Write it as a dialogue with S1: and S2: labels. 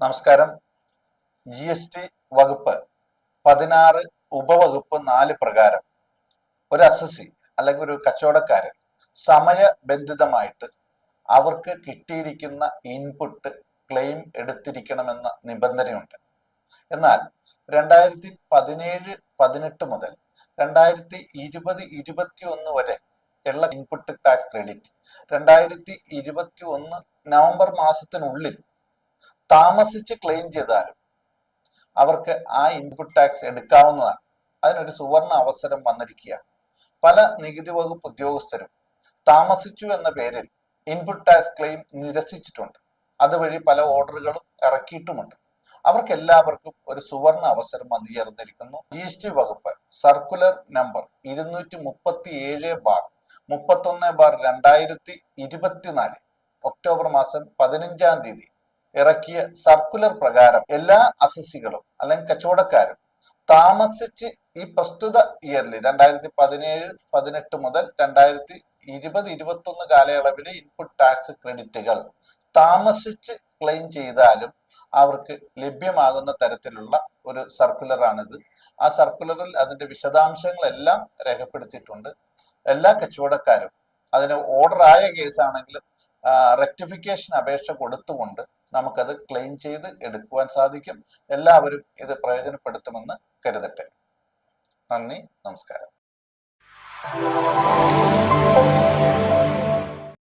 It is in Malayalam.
S1: നമസ്കാരം. ജി എസ് ടി വകുപ്പ് പതിനാറ് ഉപവകുപ്പ് നാല് പ്രകാരം ഒരു അസസി അല്ലെങ്കിൽ ഒരു കച്ചവടക്കാരൻ സമയബന്ധിതമായിട്ട് അവർക്ക് കിട്ടിയിരിക്കുന്ന ഇൻപുട്ട് ക്ലെയിം എടുത്തിരിക്കണമെന്ന നിബന്ധനയുണ്ട്. എന്നാൽ രണ്ടായിരത്തി പതിനേഴ് പതിനെട്ട് മുതൽ രണ്ടായിരത്തി ഇരുപത് ഇരുപത്തി ഒന്ന് വരെ ഉള്ള ഇൻപുട്ട് ടാക്സ് ക്രെഡിറ്റ് രണ്ടായിരത്തി ഇരുപത്തി ഒന്ന് നവംബർ മാസത്തിനുള്ളിൽ താമസിച്ച് ക്ലെയിം ചെയ്താലും അവർക്ക് ആ ഇൻപുട്ട് ടാക്സ് എടുക്കാവുന്നതാണ്. അതിനൊരു സുവർണ അവസരം വന്നിരിക്കുകയാണ്. പല നികുതി വകുപ്പ് ഉദ്യോഗസ്ഥരും താമസിച്ചു എന്ന പേരിൽ ഇൻപുട്ട് ടാക്സ് ക്ലെയിം നിരസിച്ചിട്ടുണ്ട്. അതുവഴി പല ഓർഡറുകളും ഇറക്കിയിട്ടുമുണ്ട്. അവർക്ക് എല്ലാവർക്കും ഒരു സുവർണ അവസരം വന്നു ചേർന്നിരിക്കുന്നു ജി എസ് ടി വകുപ്പ് സർക്കുലർ നമ്പർ ഇരുന്നൂറ്റി മുപ്പത്തി ഏഴ് ബാർ മുപ്പത്തൊന്ന് ബാർ രണ്ടായിരത്തി ഇരുപത്തിനാല് ഒക്ടോബർ മാസം പതിനഞ്ചാം തീയതി ഇറക്കിയ സർക്കുലർ പ്രകാരം എല്ലാ അസസികളും അല്ലെങ്കിൽ കച്ചവടക്കാരും താമസിച്ച് ഈ പ്രസ്തുത ഇയറിൽ രണ്ടായിരത്തി പതിനേഴ് പതിനെട്ട് മുതൽ രണ്ടായിരത്തി ഇരുപത് ഇരുപത്തി ഒന്ന് കാലയളവിലെ ഇൻപുട്ട് ടാക്സ് ക്രെഡിറ്റുകൾ താമസിച്ച് ക്ലെയിം ചെയ്താലും അവർക്ക് ലഭ്യമാകുന്ന തരത്തിലുള്ള ഒരു സർക്കുലറാണിത് ആ സർക്കുലറിൽ അതിന്റെ വിശദാംശങ്ങളെല്ലാം രേഖപ്പെടുത്തിയിട്ടുണ്ട്. എല്ലാ കച്ചവടക്കാരും അതിന് ഓർഡർ ആയ കേസാണെങ്കിലും റെക്ടിഫിക്കേഷൻ അപേക്ഷ കൊടുത്തുകൊണ്ട് നമുക്കത് ക്ലെയിം ചെയ്ത് എടുക്കുവാൻ സാധിക്കും. എല്ലാവരും ഇത് പ്രയോജനപ്പെടുത്തുമെന്ന് കരുതട്ടെ. നന്ദി നമസ്കാരം.